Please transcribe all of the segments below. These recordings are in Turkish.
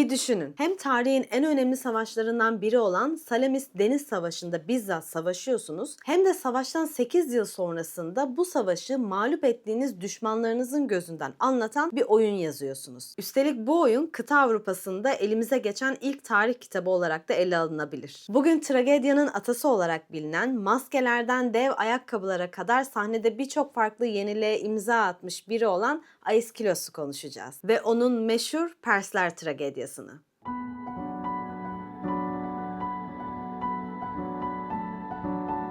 Bir düşünün. Hem tarihin en önemli savaşlarından biri olan Salamis Deniz Savaşı'nda bizzat savaşıyorsunuz. Hem de savaştan 8 yıl sonrasında bu savaşı mağlup ettiğiniz düşmanlarınızın gözünden anlatan bir oyun yazıyorsunuz. Üstelik bu oyun kıta Avrupa'sında elimize geçen ilk tarih kitabı olarak da ele alınabilir. Bugün tragedyanın atası olarak bilinen maskelerden dev ayakkabılara kadar sahnede birçok farklı yeniliğe imza atmış biri olan Aiskilos'u konuşacağız. Ve onun meşhur Persler tragedyasını.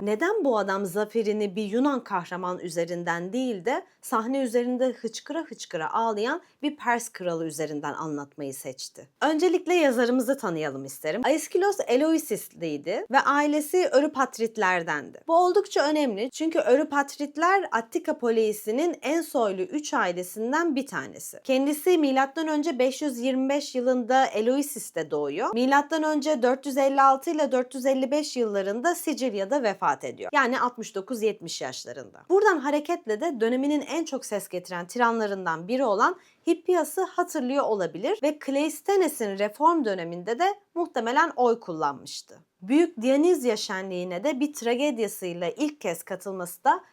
Neden bu adam zaferini bir Yunan kahraman üzerinden değil de sahne üzerinde hıçkıra hıçkıra ağlayan bir Pers kralı üzerinden anlatmayı seçti? Öncelikle yazarımızı tanıyalım isterim. Aeschylus Eleusisliydi ve ailesi Örüpatritlerdendi. Bu oldukça önemli çünkü Örüpatritler Attika Poleisi'nin en soylu 3 ailesinden bir tanesi. Kendisi M.Ö. 525 yılında Eleusis'te doğuyor. M.Ö. 456 ile 455 yıllarında Sicilya'da vefat ediyor. Yani 69-70 yaşlarında. Buradan hareketle de döneminin en çok ses getiren tiranlarından biri olan Hippias'ı hatırlıyor olabilir ve Kleistenes'in reform döneminde de muhtemelen oy kullanmıştı. Büyük Dionizya şenliğine de bir tragedyasıyla ilk kez katılması da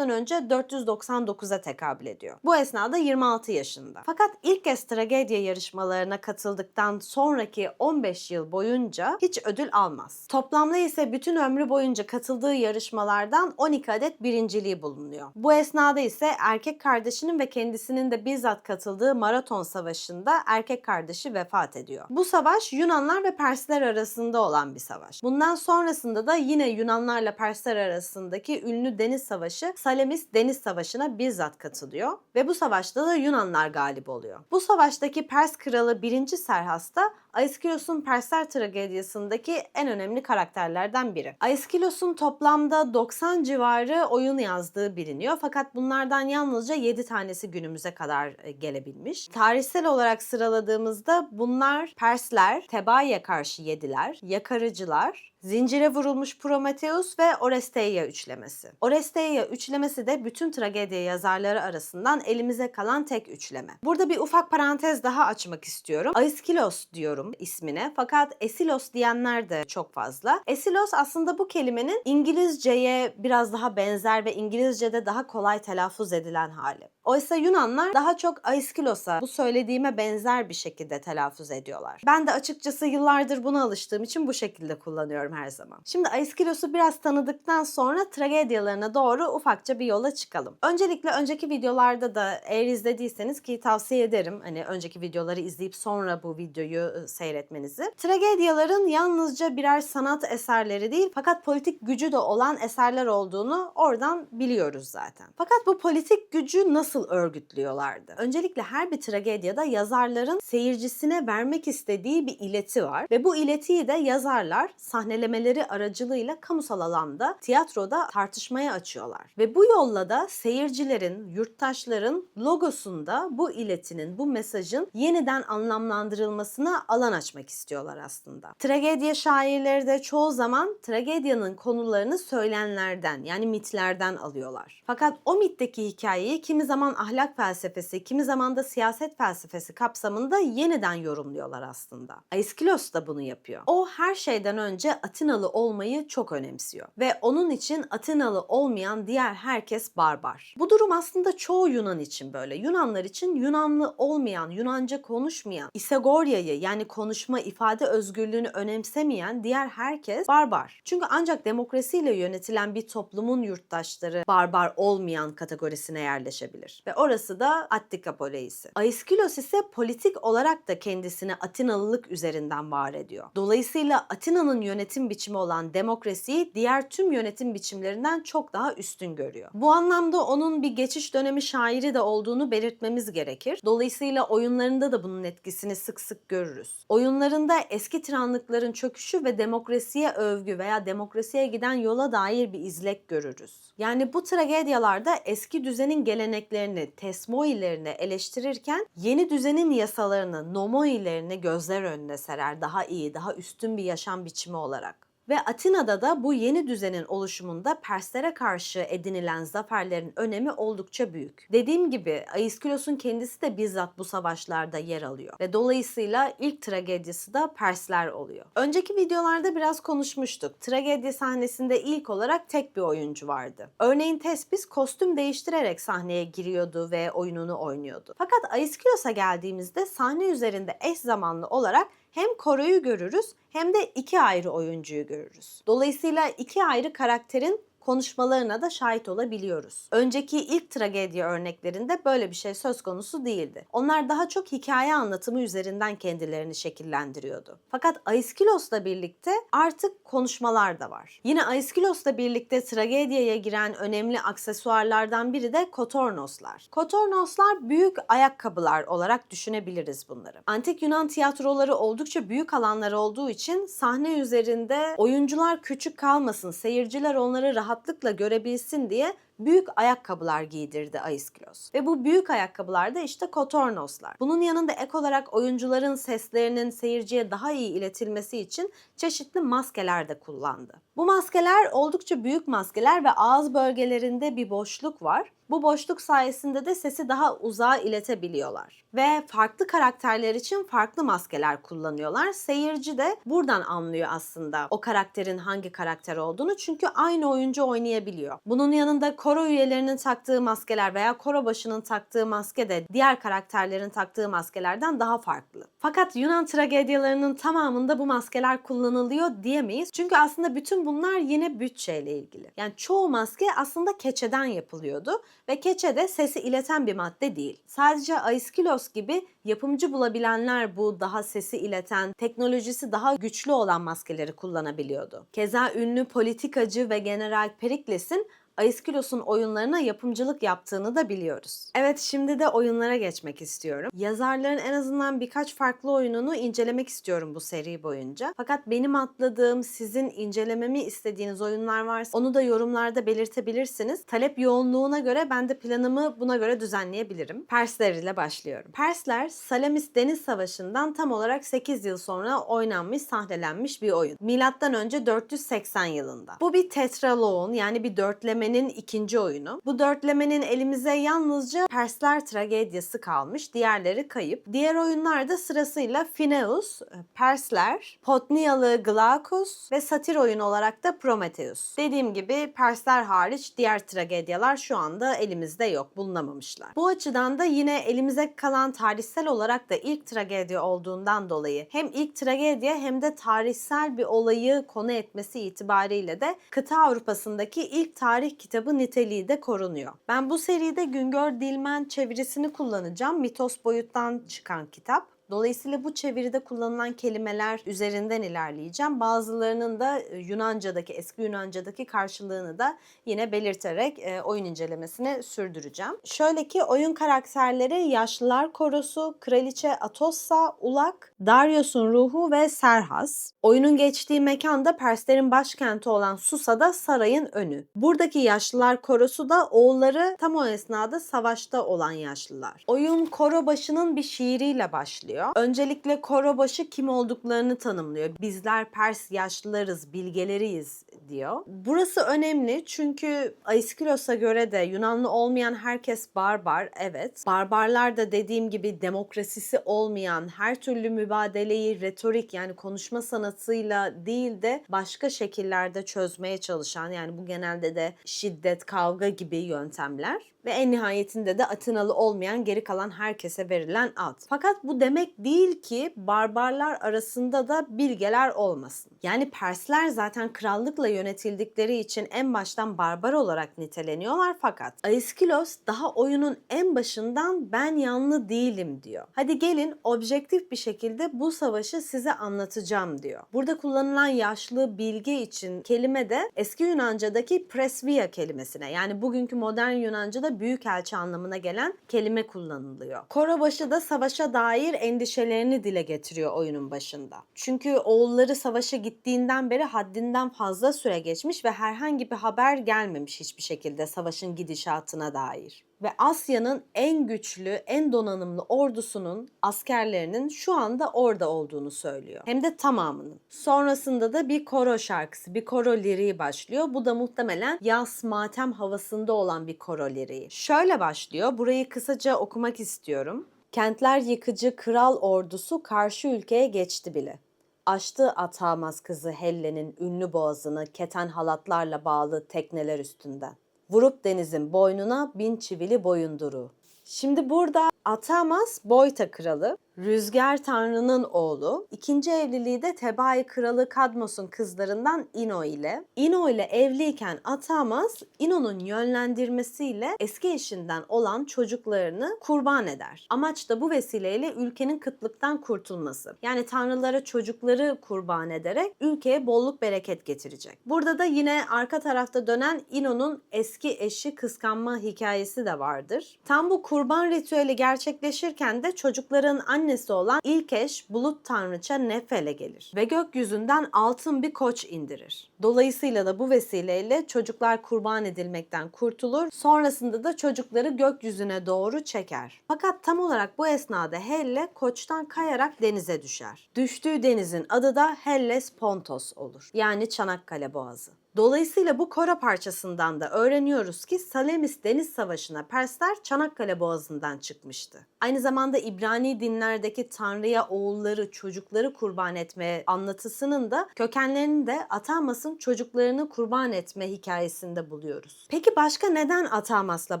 önce 499'a tekabül ediyor. Bu esnada 26 yaşında. Fakat ilk kez tragedya yarışmalarına katıldıktan sonraki 15 yıl boyunca hiç ödül almaz. Toplamda ise bütün ömrü boyunca katıldığı yarışmalardan 12 adet birinciliği bulunuyor. Bu esnada ise erkek kardeşinin ve kendisinin de bizzat katıldığı Maraton Savaşı'nda erkek kardeşi vefat ediyor. Bu savaş Yunanlar ve Persler arasında olan bir savaş. Bundan sonrasında da yine Yunanlarla Persler arasındaki ünlü deniz savaşı Salamis Deniz Savaşı'na bizzat katılıyor ve bu savaşta da Yunanlar galip oluyor. Bu savaştaki Pers kralı 1. Serhas da Aiskilos'un Persler tragedyasındaki en önemli karakterlerden biri. Aiskilos'un toplamda 90 civarı oyun yazdığı biliniyor fakat bunlardan yalnızca 7 tanesi günümüze kadar e, gelebilmiş. Tarihsel olarak sıraladığımızda bunlar Persler, Tebai'ye karşı yediler, yakarıcılar, Zincire vurulmuş Prometheus ve Oresteia üçlemesi. Oresteia üçlemesi de bütün tragedya yazarları arasından elimize kalan tek üçleme. Burada bir ufak parantez daha açmak istiyorum. Aiskilos diyorum ismine fakat Esilos diyenler de çok fazla. Esilos aslında bu kelimenin İngilizceye biraz daha benzer ve İngilizce'de daha kolay telaffuz edilen hali. Oysa Yunanlar daha çok Aiskilos'a bu söylediğime benzer bir şekilde telaffuz ediyorlar. Ben de açıkçası yıllardır buna alıştığım için bu şekilde kullanıyorum her zaman. Şimdi Aiskilos'u biraz tanıdıktan sonra tragedyalarına doğru ufakça bir yola çıkalım. Öncelikle önceki videolarda da eğer izlediyseniz ki tavsiye ederim hani önceki videoları izleyip sonra bu videoyu ı, seyretmenizi. Tragedyaların yalnızca birer sanat eserleri değil fakat politik gücü de olan eserler olduğunu oradan biliyoruz zaten. Fakat bu politik gücü nasıl örgütlüyorlardı? Öncelikle her bir tragedyada yazarların seyircisine vermek istediği bir ileti var ve bu iletiyi de yazarlar sahnelemeleri aracılığıyla kamusal alanda, tiyatroda tartışmaya açıyorlar. Ve bu yolla da seyircilerin, yurttaşların logosunda bu iletinin, bu mesajın yeniden anlamlandırılmasına alan açmak istiyorlar aslında. Tragedya şairleri de çoğu zaman tragedyanın konularını söylenlerden yani mitlerden alıyorlar. Fakat o mitteki hikayeyi kimi zaman ahlak felsefesi, kimi zaman da siyaset felsefesi kapsamında yeniden yorumluyorlar aslında. Aeschylus da bunu yapıyor. O her şeyden önce Atinalı olmayı çok önemsiyor ve onun için Atinalı olmayan diğer herkes barbar. Bu durum aslında çoğu Yunan için böyle. Yunanlar için Yunanlı olmayan, Yunanca konuşmayan, İsegorya'yı yani konuşma, ifade özgürlüğünü önemsemeyen diğer herkes barbar. Çünkü ancak demokrasiyle yönetilen bir toplumun yurttaşları barbar olmayan kategorisine yerleşebilir. Ve orası da Attika Poleisi. Aeschylus ise politik olarak da kendisini Atinalılık üzerinden var ediyor. Dolayısıyla Atina'nın yönetim biçimi olan demokrasiyi diğer tüm yönetim biçimlerinden çok daha üstün görüyor. Bu anlamda onun bir geçiş dönemi şairi de olduğunu belirtmemiz gerekir. Dolayısıyla oyunlarında da bunun etkisini sık sık görürüz. Oyunlarında eski tiranlıkların çöküşü ve demokrasiye övgü veya demokrasiye giden yola dair bir izlek görürüz. Yani bu tragedyalarda eski düzenin geleneklerini, tesmoilerini eleştirirken yeni düzenin yasalarını, nomoilerini gözler önüne serer daha iyi, daha üstün bir yaşam biçimi olarak. Ve Atina'da da bu yeni düzenin oluşumunda Perslere karşı edinilen zaferlerin önemi oldukça büyük. Dediğim gibi Aiskylos'un kendisi de bizzat bu savaşlarda yer alıyor. Ve dolayısıyla ilk tragedisi de Persler oluyor. Önceki videolarda biraz konuşmuştuk. Tragedya sahnesinde ilk olarak tek bir oyuncu vardı. Örneğin Tespis kostüm değiştirerek sahneye giriyordu ve oyununu oynuyordu. Fakat Aiskylos'a geldiğimizde sahne üzerinde eş zamanlı olarak hem Koro'yu görürüz hem de iki ayrı oyuncuyu görürüz. Dolayısıyla iki ayrı karakterin konuşmalarına da şahit olabiliyoruz. Önceki ilk tragedi örneklerinde böyle bir şey söz konusu değildi. Onlar daha çok hikaye anlatımı üzerinden kendilerini şekillendiriyordu. Fakat Aiskylos'la birlikte artık konuşmalar da var. Yine Aiskylos'la birlikte tragediye giren önemli aksesuarlardan biri de kotornoslar. Kotornoslar büyük ayakkabılar olarak düşünebiliriz bunları. Antik Yunan tiyatroları oldukça büyük alanlar olduğu için sahne üzerinde oyuncular küçük kalmasın, seyirciler onları rahatlıkla görebilsin diye büyük ayakkabılar giydirdi Aisklos. Ve bu büyük ayakkabılar da işte kotornoslar. Bunun yanında ek olarak oyuncuların seslerinin seyirciye daha iyi iletilmesi için çeşitli maskeler de kullandı. Bu maskeler oldukça büyük maskeler ve ağız bölgelerinde bir boşluk var. Bu boşluk sayesinde de sesi daha uzağa iletebiliyorlar. Ve farklı karakterler için farklı maskeler kullanıyorlar. Seyirci de buradan anlıyor aslında o karakterin hangi karakter olduğunu. Çünkü aynı oyuncu oynayabiliyor. Bunun yanında koro üyelerinin taktığı maskeler veya koro başının taktığı maske de diğer karakterlerin taktığı maskelerden daha farklı. Fakat Yunan tragedyalarının tamamında bu maskeler kullanılıyor diyemeyiz. Çünkü aslında bütün bunlar yine bütçeyle ilgili. Yani çoğu maske aslında keçeden yapılıyordu ve keçe de sesi ileten bir madde değil. Sadece Aisklos gibi yapımcı bulabilenler bu daha sesi ileten, teknolojisi daha güçlü olan maskeleri kullanabiliyordu. Keza ünlü politikacı ve General Perikles'in Aiskylos'un oyunlarına yapımcılık yaptığını da biliyoruz. Evet şimdi de oyunlara geçmek istiyorum. Yazarların en azından birkaç farklı oyununu incelemek istiyorum bu seri boyunca. Fakat benim atladığım, sizin incelememi istediğiniz oyunlar varsa onu da yorumlarda belirtebilirsiniz. Talep yoğunluğuna göre ben de planımı buna göre düzenleyebilirim. Persler ile başlıyorum. Persler Salamis Deniz Savaşı'ndan tam olarak 8 yıl sonra oynanmış, sahnelenmiş bir oyun. Milattan önce 480 yılında. Bu bir tetraloğun yani bir dörtleme dörtlemenin ikinci oyunu. Bu dörtlemenin elimize yalnızca Persler tragedyası kalmış. Diğerleri kayıp. Diğer oyunlar da sırasıyla Phineus, Persler, Potniyalı Glaucus ve satir oyun olarak da Prometheus. Dediğim gibi Persler hariç diğer tragedyalar şu anda elimizde yok, bulunamamışlar. Bu açıdan da yine elimize kalan tarihsel olarak da ilk tragedya olduğundan dolayı hem ilk tragedya hem de tarihsel bir olayı konu etmesi itibariyle de kıta Avrupa'sındaki ilk tarih kitabı niteliği de korunuyor. Ben bu seride Güngör Dilmen çevirisini kullanacağım. Mitos boyuttan çıkan kitap. Dolayısıyla bu çeviride kullanılan kelimeler üzerinden ilerleyeceğim. Bazılarının da Yunanca'daki, eski Yunanca'daki karşılığını da yine belirterek e, oyun incelemesini sürdüreceğim. Şöyle ki oyun karakterleri Yaşlılar Korosu, Kraliçe Atossa, Ulak, Darius'un ruhu ve Serhas. Oyunun geçtiği mekan da Perslerin başkenti olan Susa'da sarayın önü. Buradaki Yaşlılar Korosu da oğulları tam o esnada savaşta olan yaşlılar. Oyun koro başının bir şiiriyle başlıyor başlıyor. Öncelikle korobaşı kim olduklarını tanımlıyor. Bizler Pers yaşlılarız, bilgeleriyiz diyor. Burası önemli çünkü Aiskylos'a göre de Yunanlı olmayan herkes barbar. Evet. Barbarlar da dediğim gibi demokrasisi olmayan, her türlü mübadeleyi retorik yani konuşma sanatıyla değil de başka şekillerde çözmeye çalışan yani bu genelde de şiddet, kavga gibi yöntemler ve en nihayetinde de Atinalı olmayan geri kalan herkese verilen ad. Fakat bu demek değil ki barbarlar arasında da bilgeler olmasın. Yani Persler zaten krallıkla yönetildikleri için en baştan barbar olarak niteleniyorlar fakat Aiskilos daha oyunun en başından ben yanlı değilim diyor. Hadi gelin objektif bir şekilde bu savaşı size anlatacağım diyor. Burada kullanılan yaşlı bilge için kelime de eski Yunanca'daki presvia kelimesine yani bugünkü modern Yunanca'da büyükelçi anlamına gelen kelime kullanılıyor. Korobaşı da savaşa dair endişelerini dile getiriyor oyunun başında. Çünkü oğulları savaşa gittiğinden beri haddinden fazla süre süre geçmiş ve herhangi bir haber gelmemiş hiçbir şekilde savaşın gidişatına dair. Ve Asya'nın en güçlü, en donanımlı ordusunun askerlerinin şu anda orada olduğunu söylüyor. Hem de tamamının. Sonrasında da bir koro şarkısı, bir koro liriği başlıyor. Bu da muhtemelen yaz matem havasında olan bir koro liriği. Şöyle başlıyor. Burayı kısaca okumak istiyorum. Kentler yıkıcı kral ordusu karşı ülkeye geçti bile. Aştı Atamas kızı Helle'nin ünlü boğazını keten halatlarla bağlı tekneler üstünden. Vurup denizin boynuna bin çivili boyunduru. Şimdi burada Atamas Boyta kralı, Rüzgar Tanrı'nın oğlu. İkinci evliliği de Tebai kralı Kadmos'un kızlarından Ino ile. Ino ile evliyken Atamas, Ino'nun yönlendirmesiyle eski eşinden olan çocuklarını kurban eder. Amaç da bu vesileyle ülkenin kıtlıktan kurtulması. Yani tanrılara çocukları kurban ederek ülkeye bolluk bereket getirecek. Burada da yine arka tarafta dönen Ino'nun eski eşi kıskanma hikayesi de vardır. Tam bu kurban ritüeli gerçekleşirken de çocukların annesi olan ilk eş bulut tanrıça Nefel'e gelir ve gökyüzünden altın bir koç indirir. Dolayısıyla da bu vesileyle çocuklar kurban edilmekten kurtulur. Sonrasında da çocukları gökyüzüne doğru çeker. Fakat tam olarak bu esnada Helle koçtan kayarak denize düşer. Düştüğü denizin adı da Helles Pontos olur. Yani Çanakkale Boğazı. Dolayısıyla bu koro parçasından da öğreniyoruz ki Salamis Deniz Savaşı'na Persler Çanakkale Boğazı'ndan çıkmıştı. Aynı zamanda İbrani dinlerdeki Tanrı'ya oğulları, çocukları kurban etme anlatısının da kökenlerini de Atamas'ın çocuklarını kurban etme hikayesinde buluyoruz. Peki başka neden Atamas'la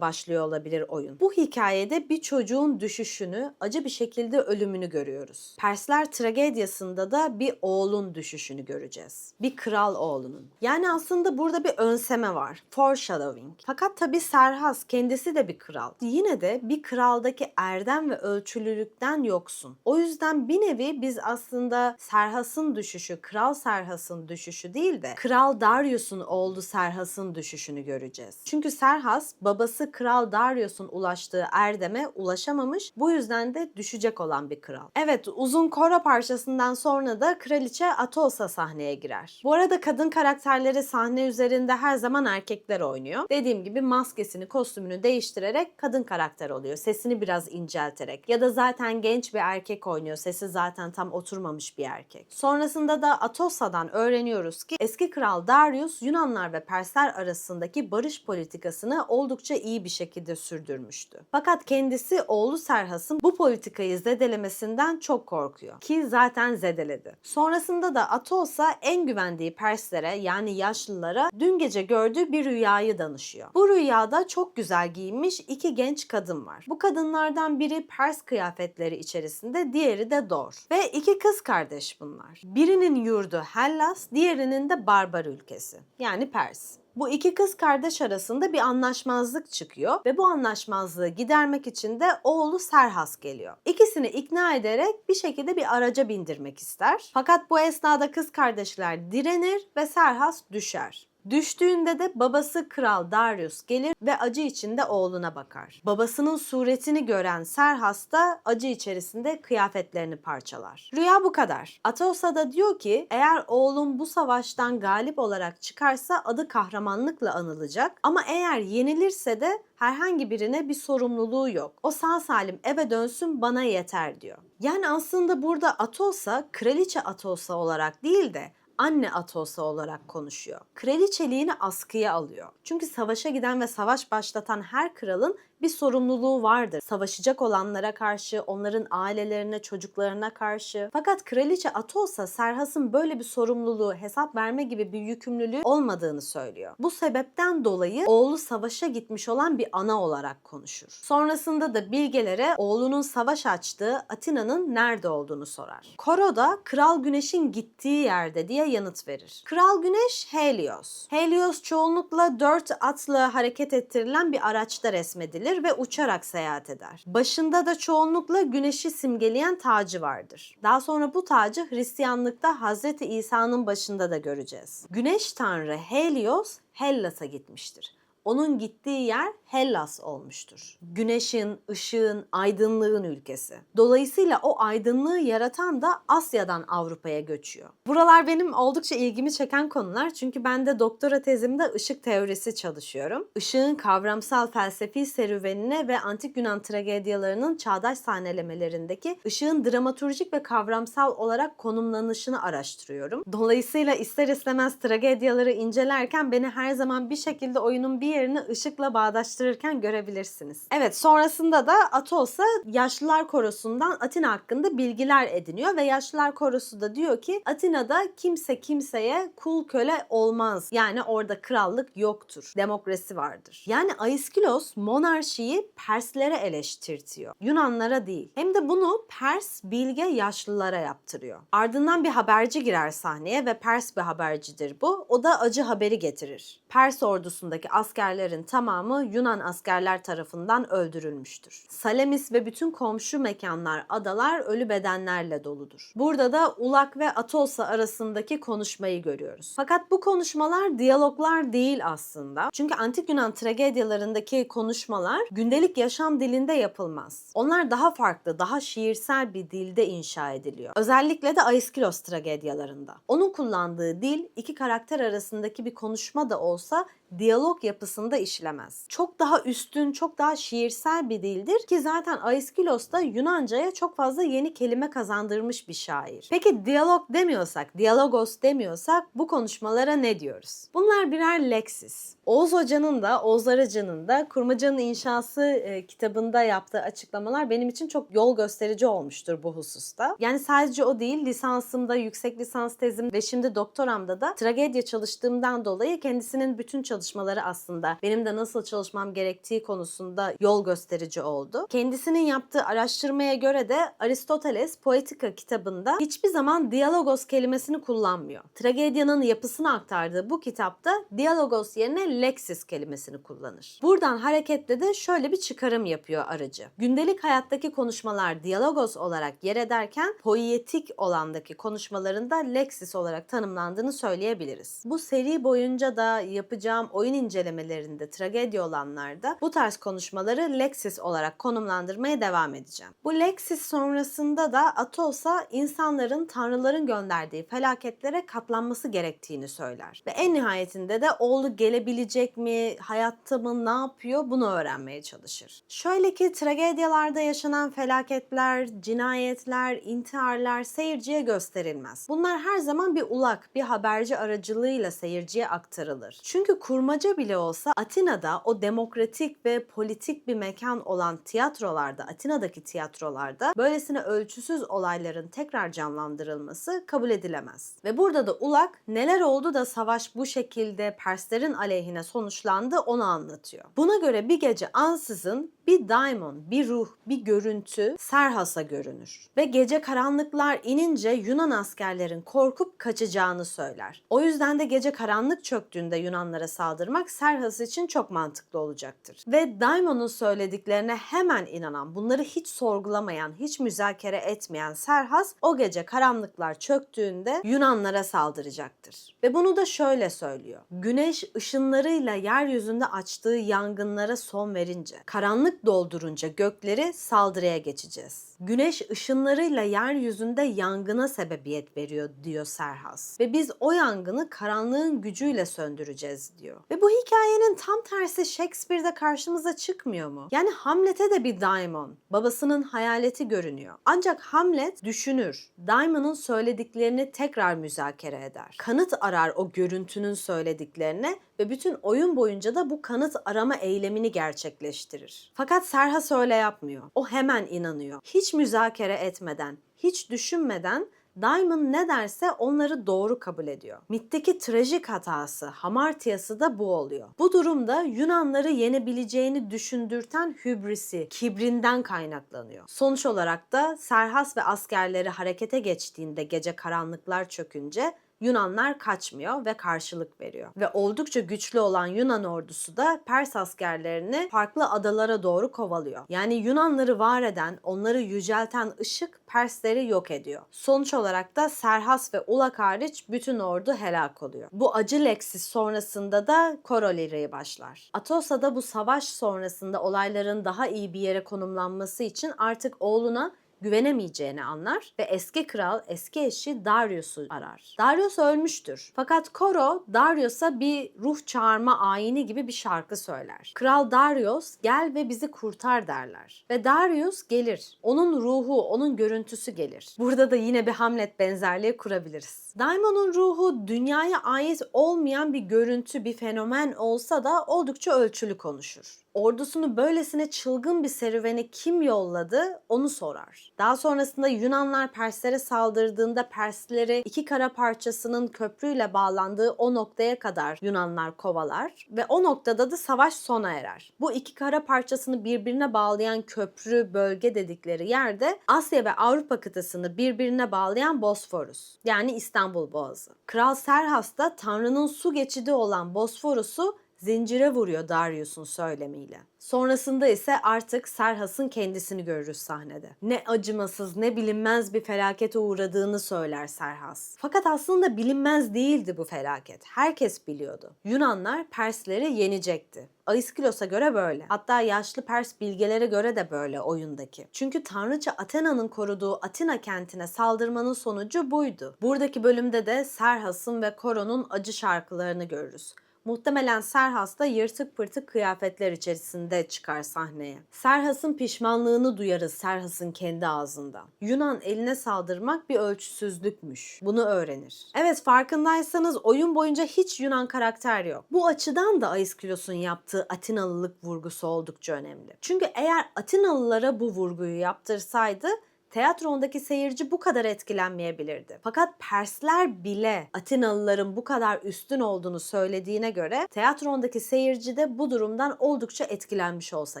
başlıyor olabilir oyun? Bu hikayede bir çocuğun düşüşünü, acı bir şekilde ölümünü görüyoruz. Persler tragediyasında da bir oğlun düşüşünü göreceğiz. Bir kral oğlunun. Yani aslında burada bir önseme var. Foreshadowing. Fakat tabi Serhas kendisi de bir kral. Yine de bir kraldaki erdem ve ölçülülükten yoksun. O yüzden bir nevi biz aslında Serhas'ın düşüşü, Kral Serhas'ın düşüşü değil de Kral Darius'un oğlu Serhas'ın düşüşünü göreceğiz. Çünkü Serhas babası Kral Darius'un ulaştığı erdeme ulaşamamış. Bu yüzden de düşecek olan bir kral. Evet uzun koro parçasından sonra da kraliçe Atos'a sahneye girer. Bu arada kadın karakterleri sahne üzerinde her zaman erkekler oynuyor. Dediğim gibi maskesini, kostümünü değiştirerek kadın karakter oluyor. Sesini biraz incelterek. Ya da zaten genç bir erkek oynuyor. Sesi zaten tam oturmamış bir erkek. Sonrasında da Atosa'dan öğreniyoruz ki eski kral Darius Yunanlar ve Persler arasındaki barış politikasını oldukça iyi bir şekilde sürdürmüştü. Fakat kendisi oğlu Serhas'ın bu politikayı zedelemesinden çok korkuyor. Ki zaten zedeledi. Sonrasında da Atosa en güvendiği Perslere yani yaşlılara dün gece gördüğü bir rüyayı danışıyor. Bu rüyada çok güzel giyinmiş iki genç kadın var. Bu kadınlardan biri Pers kıyafetleri içerisinde, diğeri de Dor. Ve iki kız kardeş bunlar. Birinin yurdu Hellas, diğerinin de Barbar ülkesi. Yani Pers. Bu iki kız kardeş arasında bir anlaşmazlık çıkıyor ve bu anlaşmazlığı gidermek için de oğlu Serhas geliyor. İkisini ikna ederek bir şekilde bir araca bindirmek ister. Fakat bu esnada kız kardeşler direnir ve Serhas düşer. Düştüğünde de babası Kral Darius gelir ve acı içinde oğluna bakar. Babasının suretini gören Serhas da acı içerisinde kıyafetlerini parçalar. Rüya bu kadar. Atosa da diyor ki eğer oğlum bu savaştan galip olarak çıkarsa adı kahramanlıkla anılacak ama eğer yenilirse de herhangi birine bir sorumluluğu yok. O sağ salim eve dönsün bana yeter diyor. Yani aslında burada Atosa kraliçe Atosa olarak değil de anne Atosa olarak konuşuyor. Kraliçeliğini askıya alıyor. Çünkü savaşa giden ve savaş başlatan her kralın bir sorumluluğu vardır. Savaşacak olanlara karşı, onların ailelerine, çocuklarına karşı. Fakat kraliçe Atosa Serhas'ın böyle bir sorumluluğu, hesap verme gibi bir yükümlülüğü olmadığını söylüyor. Bu sebepten dolayı oğlu savaşa gitmiş olan bir ana olarak konuşur. Sonrasında da bilgelere oğlunun savaş açtığı Atina'nın nerede olduğunu sorar. Koro da Kral Güneş'in gittiği yerde diye yanıt verir. Kral Güneş Helios. Helios çoğunlukla dört atla hareket ettirilen bir araçta resmedilir ve uçarak seyahat eder. Başında da çoğunlukla güneşi simgeleyen tacı vardır. Daha sonra bu tacı Hristiyanlıkta Hazreti İsa'nın başında da göreceğiz. Güneş tanrı Helios Hellas'a gitmiştir. Onun gittiği yer Hellas olmuştur. Güneşin, ışığın, aydınlığın ülkesi. Dolayısıyla o aydınlığı yaratan da Asya'dan Avrupa'ya göçüyor. Buralar benim oldukça ilgimi çeken konular çünkü ben de doktora tezimde ışık teorisi çalışıyorum. Işığın kavramsal felsefi serüvenine ve antik Yunan tragedyalarının çağdaş sahnelemelerindeki ışığın dramaturjik ve kavramsal olarak konumlanışını araştırıyorum. Dolayısıyla ister istemez tragedyaları incelerken beni her zaman bir şekilde oyunun bir yerini ışıkla bağdaştırırken görebilirsiniz. Evet sonrasında da Atos'a Yaşlılar Korosu'ndan Atina hakkında bilgiler ediniyor ve Yaşlılar Korosu da diyor ki Atina'da kimse kimseye kul köle olmaz. Yani orada krallık yoktur. Demokrasi vardır. Yani Aiskilos monarşiyi Perslere eleştirtiyor. Yunanlara değil. Hem de bunu Pers bilge yaşlılara yaptırıyor. Ardından bir haberci girer sahneye ve Pers bir habercidir bu. O da acı haberi getirir. Pers ordusundaki askerlerin tamamı Yunan askerler tarafından öldürülmüştür. Salamis ve bütün komşu mekanlar, adalar ölü bedenlerle doludur. Burada da Ulak ve Atos'a arasındaki konuşmayı görüyoruz. Fakat bu konuşmalar diyaloglar değil aslında. Çünkü antik Yunan tragedyalarındaki konuşmalar gündelik yaşam dilinde yapılmaz. Onlar daha farklı, daha şiirsel bir dilde inşa ediliyor. Özellikle de Aiskilos tragedyalarında. Onun kullandığı dil iki karakter arasındaki bir konuşma da olsa diyalog yapısında işlemez. Çok daha üstün, çok daha şiirsel bir dildir ki zaten Aiskilos da Yunanca'ya çok fazla yeni kelime kazandırmış bir şair. Peki diyalog demiyorsak, diyalogos demiyorsak bu konuşmalara ne diyoruz? Bunlar birer leksis. Oğuz Hoca'nın da, Oğuz Arıcı'nın da Kurmaca'nın İnşası e, kitabında yaptığı açıklamalar benim için çok yol gösterici olmuştur bu hususta. Yani sadece o değil, lisansımda, yüksek lisans tezim ve şimdi doktoramda da tragedya çalıştığımdan dolayı kendisinin bütün çalışmaları aslında benim de nasıl çalışmam gerektiği konusunda yol gösterici oldu. Kendisinin yaptığı araştırmaya göre de Aristoteles Poetika kitabında hiçbir zaman dialogos kelimesini kullanmıyor. Tragedyanın yapısını aktardığı bu kitapta dialogos yerine leksis kelimesini kullanır. Buradan hareketle de şöyle bir çıkarım yapıyor aracı. Gündelik hayattaki konuşmalar dialogos olarak yer ederken poietik olandaki konuşmalarında leksis olarak tanımlandığını söyleyebiliriz. Bu seri boyunca da yapacağım oyun incelemelerinde tragedya olanlarda bu tarz konuşmaları leksis olarak konumlandırmaya devam edeceğim. Bu leksis sonrasında da Atos'a insanların tanrıların gönderdiği felaketlere katlanması gerektiğini söyler. Ve en nihayetinde de oğlu gelebilecek mi, hayatta mı, ne yapıyor bunu öğrenmeye çalışır. Şöyle ki tragedyalarda yaşanan felaketler, cinayetler, intiharlar seyirciye gösterilmez. Bunlar her zaman bir ulak, bir haberci aracılığıyla seyirciye aktarılır. Çünkü kurmaca bile olsa Atina'da o demokratik ve politik bir mekan olan tiyatrolarda, Atina'daki tiyatrolarda böylesine ölçüsüz olayların tekrar canlandırılması kabul edilemez. Ve burada da Ulak neler oldu da savaş bu şekilde Perslerin aleyhine sonuçlandı onu anlatıyor. Buna göre bir gece ansızın bir daimon, bir ruh, bir görüntü Serhas'a görünür. Ve gece karanlıklar inince Yunan askerlerin korkup kaçacağını söyler. O yüzden de gece karanlık çöktüğünde Yunanlara saldırmak Serhas için çok mantıklı olacaktır. Ve Daimon'un söylediklerine hemen inanan, bunları hiç sorgulamayan, hiç müzakere etmeyen Serhas o gece karanlıklar çöktüğünde Yunanlara saldıracaktır. Ve bunu da şöyle söylüyor. Güneş ışınlarıyla yeryüzünde açtığı yangınlara son verince, karanlık doldurunca gökleri saldırıya geçeceğiz. Güneş ışınlarıyla yeryüzünde yangına sebebiyet veriyor diyor Serhas. Ve biz o yangını karanlığın gücüyle söndüreceğiz diyor. Ve bu hikayenin tam tersi Shakespeare'de karşımıza çıkmıyor mu? Yani Hamlet'e de bir daimon, babasının hayaleti görünüyor. Ancak Hamlet düşünür. Daimon'un söylediklerini tekrar müzakere eder. Kanıt arar o görüntünün söylediklerine ve bütün oyun boyunca da bu kanıt arama eylemini gerçekleştirir. Fakat Serhas öyle yapmıyor. O hemen inanıyor. Hiç müzakere etmeden, hiç düşünmeden Diamond ne derse onları doğru kabul ediyor. Mit'teki trajik hatası, hamartiyası da bu oluyor. Bu durumda Yunanları yenebileceğini düşündürten hübrisi, kibrinden kaynaklanıyor. Sonuç olarak da Serhas ve askerleri harekete geçtiğinde gece karanlıklar çökünce Yunanlar kaçmıyor ve karşılık veriyor. Ve oldukça güçlü olan Yunan ordusu da Pers askerlerini farklı adalara doğru kovalıyor. Yani Yunanları var eden, onları yücelten ışık Persleri yok ediyor. Sonuç olarak da Serhas ve Ulak hariç bütün ordu helak oluyor. Bu acı leksis sonrasında da Koroliri'ye başlar. Atosa'da bu savaş sonrasında olayların daha iyi bir yere konumlanması için artık oğluna güvenemeyeceğini anlar ve eski kral eski eşi Darius'u arar. Darius ölmüştür. Fakat Koro Darius'a bir ruh çağırma ayini gibi bir şarkı söyler. Kral Darius gel ve bizi kurtar derler. Ve Darius gelir. Onun ruhu, onun görüntüsü gelir. Burada da yine bir Hamlet benzerliği kurabiliriz. Daimon'un ruhu dünyaya ait olmayan bir görüntü, bir fenomen olsa da oldukça ölçülü konuşur ordusunu böylesine çılgın bir serüveni kim yolladı onu sorar. Daha sonrasında Yunanlar Perslere saldırdığında Persleri iki kara parçasının köprüyle bağlandığı o noktaya kadar Yunanlar kovalar ve o noktada da savaş sona erer. Bu iki kara parçasını birbirine bağlayan köprü bölge dedikleri yerde Asya ve Avrupa kıtasını birbirine bağlayan Bosforus yani İstanbul Boğazı. Kral Serhas da Tanrı'nın su geçidi olan Bosforus'u zincire vuruyor Darius'un söylemiyle. Sonrasında ise artık Serhas'ın kendisini görürüz sahnede. Ne acımasız ne bilinmez bir felakete uğradığını söyler Serhas. Fakat aslında bilinmez değildi bu felaket. Herkes biliyordu. Yunanlar Persleri yenecekti. Aiskilos'a göre böyle. Hatta yaşlı Pers bilgelere göre de böyle oyundaki. Çünkü tanrıça Athena'nın koruduğu Atina kentine saldırmanın sonucu buydu. Buradaki bölümde de Serhas'ın ve Koron'un acı şarkılarını görürüz. Muhtemelen Serhas da yırtık pırtık kıyafetler içerisinde çıkar sahneye. Serhas'ın pişmanlığını duyarız Serhas'ın kendi ağzından. Yunan eline saldırmak bir ölçüsüzlükmüş. Bunu öğrenir. Evet farkındaysanız oyun boyunca hiç Yunan karakter yok. Bu açıdan da Aiskylos'un yaptığı Atinalılık vurgusu oldukça önemli. Çünkü eğer Atinalılara bu vurguyu yaptırsaydı Teatrondaki seyirci bu kadar etkilenmeyebilirdi. Fakat Persler bile Atinalıların bu kadar üstün olduğunu söylediğine göre teatrondaki seyirci de bu durumdan oldukça etkilenmiş olsa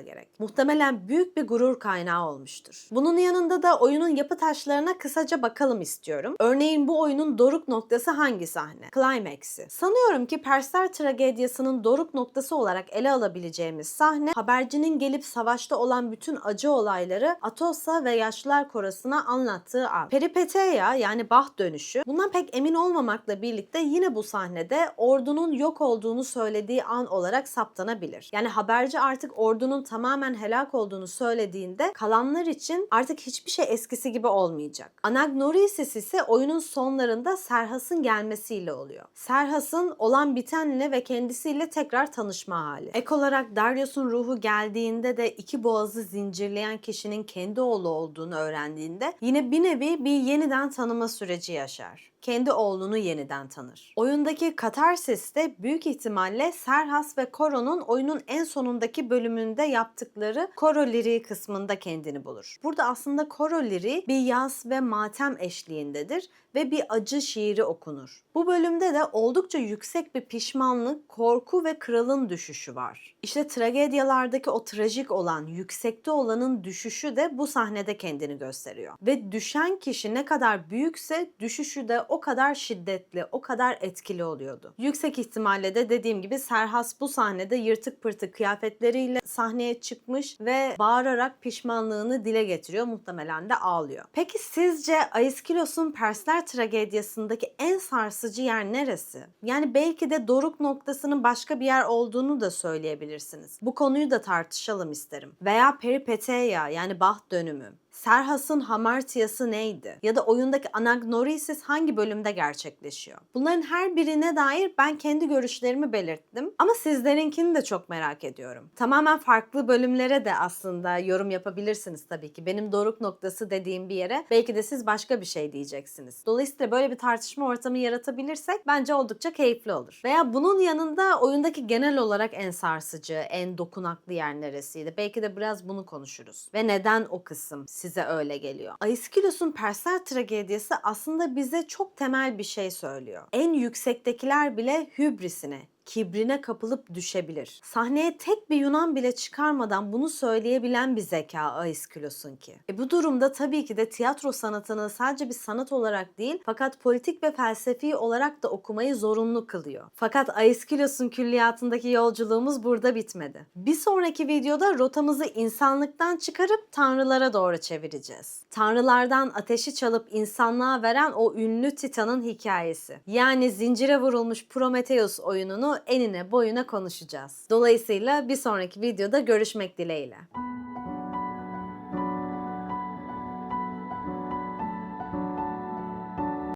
gerek. Muhtemelen büyük bir gurur kaynağı olmuştur. Bunun yanında da oyunun yapı taşlarına kısaca bakalım istiyorum. Örneğin bu oyunun doruk noktası hangi sahne? Climax'i. Sanıyorum ki Persler tragediyasının doruk noktası olarak ele alabileceğimiz sahne habercinin gelip savaşta olan bütün acı olayları Atossa ve Yaşlılar Korası'na anlattığı an. Peripeteya yani baht dönüşü bundan pek emin olmamakla birlikte yine bu sahnede ordunun yok olduğunu söylediği an olarak saptanabilir. Yani haberci artık ordunun tamamen helak olduğunu söylediğinde kalanlar için artık hiçbir şey eskisi gibi olmayacak. Anagnorisis ise oyunun sonlarında Serhas'ın gelmesiyle oluyor. Serhas'ın olan bitenle ve kendisiyle tekrar tanışma hali. Ek olarak Darius'un ruhu geldiğinde de iki boğazı zincirleyen kişinin kendi oğlu olduğunu öğrendiğinde yine bir nevi bir yeniden tanıma süreci yaşar kendi oğlunu yeniden tanır. Oyundaki katarsis de büyük ihtimalle Serhas ve Koro'nun oyunun en sonundaki bölümünde yaptıkları Koro liriği kısmında kendini bulur. Burada aslında Koro liriği bir yaz ve matem eşliğindedir ve bir acı şiiri okunur. Bu bölümde de oldukça yüksek bir pişmanlık, korku ve kralın düşüşü var. İşte tragedyalardaki o trajik olan, yüksekte olanın düşüşü de bu sahnede kendini gösteriyor. Ve düşen kişi ne kadar büyükse düşüşü de o kadar şiddetli, o kadar etkili oluyordu. Yüksek ihtimalle de dediğim gibi Serhas bu sahnede yırtık pırtık kıyafetleriyle sahneye çıkmış ve bağırarak pişmanlığını dile getiriyor. Muhtemelen de ağlıyor. Peki sizce Aiskylos'un Persler tragediyasındaki en sarsıcı yer neresi? Yani belki de doruk noktasının başka bir yer olduğunu da söyleyebilirsiniz. Bu konuyu da tartışalım isterim. Veya peripeteia yani baht dönümü. Serhas'ın hamartiyası neydi? Ya da oyundaki anagnorisis hangi bölümde gerçekleşiyor? Bunların her birine dair ben kendi görüşlerimi belirttim. Ama sizlerinkini de çok merak ediyorum. Tamamen farklı bölümlere de aslında yorum yapabilirsiniz tabii ki. Benim doruk noktası dediğim bir yere belki de siz başka bir şey diyeceksiniz. Dolayısıyla böyle bir tartışma ortamı yaratabilirsek bence oldukça keyifli olur. Veya bunun yanında oyundaki genel olarak en sarsıcı, en dokunaklı yer neresiydi? Belki de biraz bunu konuşuruz. Ve neden o kısım size öyle geliyor? Aiskylos'un Persler tragediyası aslında bize çok temel bir şey söylüyor. En yüksektekiler bile hübrisine, kibrine kapılıp düşebilir. Sahneye tek bir Yunan bile çıkarmadan bunu söyleyebilen bir zeka Aiskülos'un ki. E bu durumda tabii ki de tiyatro sanatını sadece bir sanat olarak değil fakat politik ve felsefi olarak da okumayı zorunlu kılıyor. Fakat Aiskülos'un külliyatındaki yolculuğumuz burada bitmedi. Bir sonraki videoda rotamızı insanlıktan çıkarıp tanrılara doğru çevireceğiz. Tanrılardan ateşi çalıp insanlığa veren o ünlü Titan'ın hikayesi. Yani zincire vurulmuş Prometheus oyununu enine boyuna konuşacağız. Dolayısıyla bir sonraki videoda görüşmek dileğiyle.